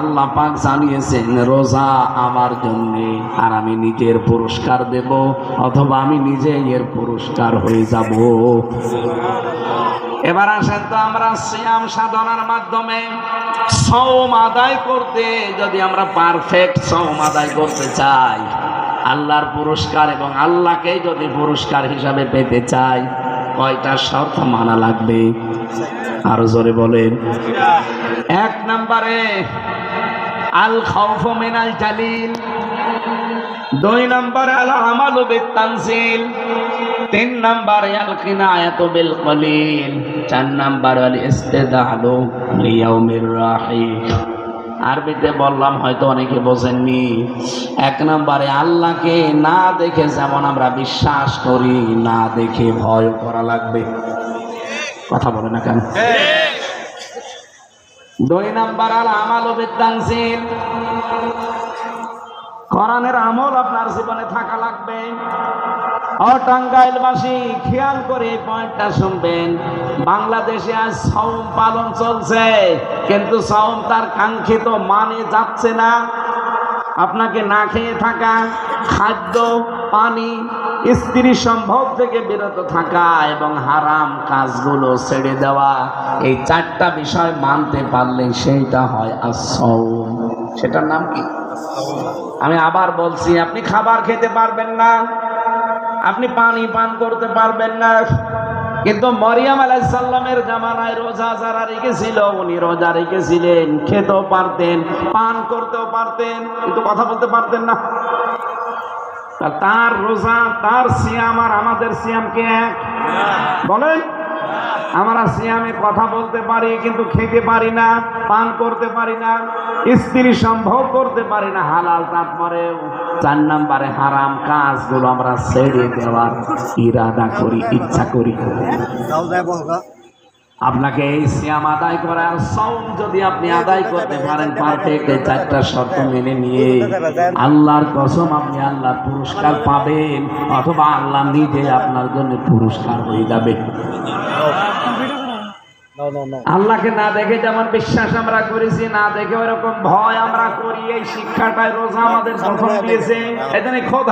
আল্লাহ পাক জানিয়েছেন, রোজা আমার জন্য আর আমি নিজের পুরস্কার দেব অথবা আমি নিজে এর পুরস্কার হয়ে যাব। এবার আসেন তো আমরা সিয়াম সাধনার মাধ্যমে। সৌম আদায় করতে, যদি আমরা পারফেক্ট সৌম আদায় করতে চাই, আল্লাহর পুরস্কার এবং আল্লাহকে যদি পুরস্কার হিসাবে পেতে চাই, কয়টা শর্ত মানা লাগবে? আরও জোরে বলেন। এক নম্বরে, আল খাউফ মিনাল জালিল। দুই নম্বরে, আল আমালু বিতানজিল তিন নম্বরে, আল কিনায়াতু বিল কলিল। চার নম্বরে, আল ইস্তিদালু লিয়াউমির রাহিম আরবিতে বললাম, হয়তো অনেকে বোঝেননি। এক নম্বরে, আল্লাহকে না দেখে যেমন আমরা বিশ্বাস করি, না দেখে ভয় করা লাগবে। কথা বলে না কেন? দুই নাম্বার আল আমাল বিদ্যাংশীল কোরআনের আমল আপনার জীবনে থাকা লাগবে। ও টাঙ্গাইলবাসী খেয়াল করে পয়েন্টটা শুনবেন। বাংলাদেশে আজ সৌম পালন চলছে, কিন্তু সৌম তার কাঙ্ক্ষিত মানে যাচ্ছে না। আপনাকে না খেয়ে থাকা, খাদ্য, পানি স্ত্রী সম্ভব থেকে বিরত থাকা এবং হারাম কাজগুলো ছেড়ে দেওয়া, এই চারটা বিষয় মানতে পারলে সেইটা হয় আসৌম সেটার নাম কি? আমি আবার বলছি, আপনি খাবার খেতে পারবেন না, আপনি পানি পান করতে পারবেন না। কিন্তু মরিয়াম আলাইসাল্লামের জামানায় রোজা যারা রেখেছিল, উনি রোজা রেখেছিলেন, খেতেও পারতেন, পান করতেও পারতেন, কিন্তু কথা বলতে পারতেন না। তার রোজা, তার সিয়াম আর আমাদের সিয়াম সিয়ামকে এক বলেন। আমরা সিয়ামে কথা বলতে পারি কিন্তু খেতে পারি না, পান করতে পারি না, স্ত্রী সম্ভব করতে পারি না, হালাল তারপরে চার নাম্বারে হারাম কাজগুলো আমরা ছেড়ে দেওয়ার ইরাদা করি, ইচ্ছা করি। আপনাকে এই সিয়াম আদায় করার সৌম যদি আপনি আদায় করতে পারেন পারফেক্ট এই চারটা শর্ত মেনে নিয়ে আল্লাহর কসম আপনি আল্লাহ পুরস্কার পাবেন, অথবা আল্লাহ নিজে আপনার জন্য পুরস্কার হয়ে যাবে। আল্লাহকে না দেখে যেমন বিশ্বাস আমরা করেছি, না দেখে ওরকম ভয় আমরা করি। এই শিক্ষাটাই রোজা আমাদের প্রথম দিয়েছে। এখানে খোদা